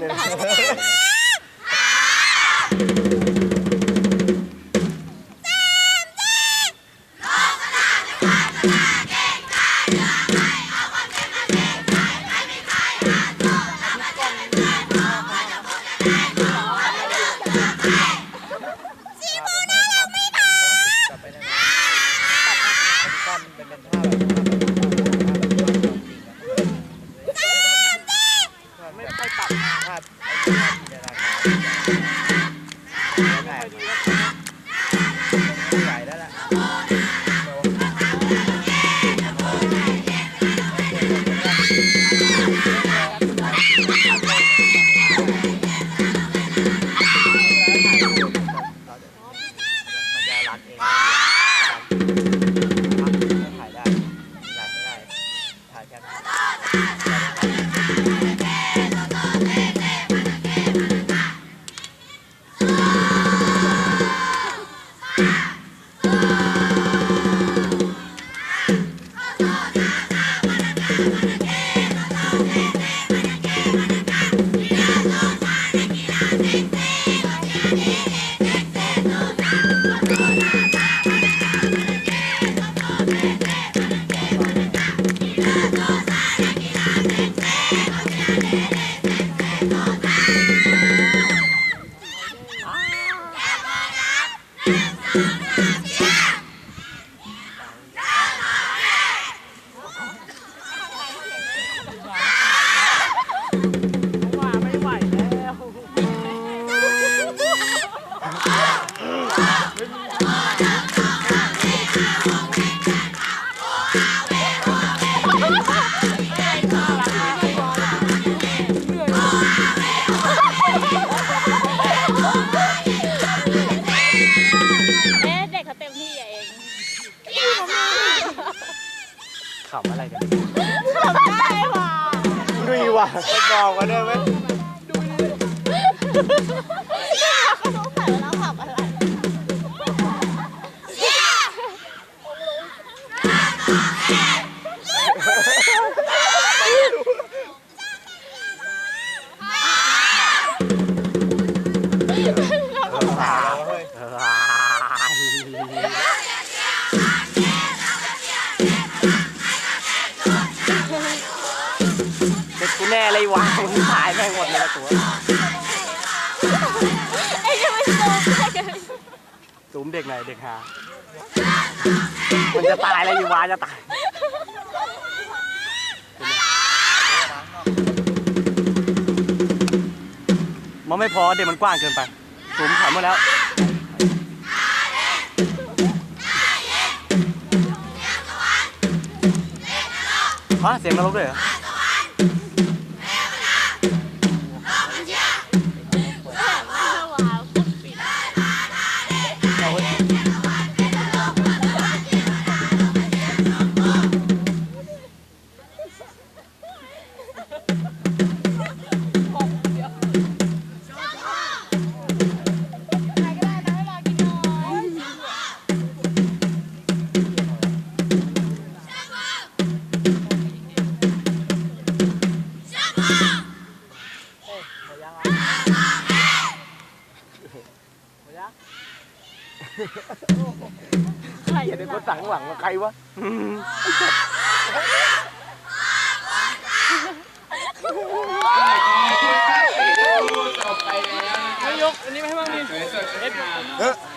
เลย ขำอะไรกันได้ว่ะดุยว่ะไม่บอกกันได้ไหมเขาสงสัยว่าเราขับอะไรส วะมึงตายแม่งหมดเลยละตัวเอ้ยยังไม่โตตูมเด็กไหนเด็กหา มันจะตายแล้วอยู่วะจะตายมันไม่พอเด็กมันกว้างเกินไปสูมถามมาแล้วฮะเสียงนรกด้วยเหรอ ใครเด็กคนสั่งหลังว่าใครวะไปแล้วไม่ยกอันนี้ไม่ให้บ้างดิสวย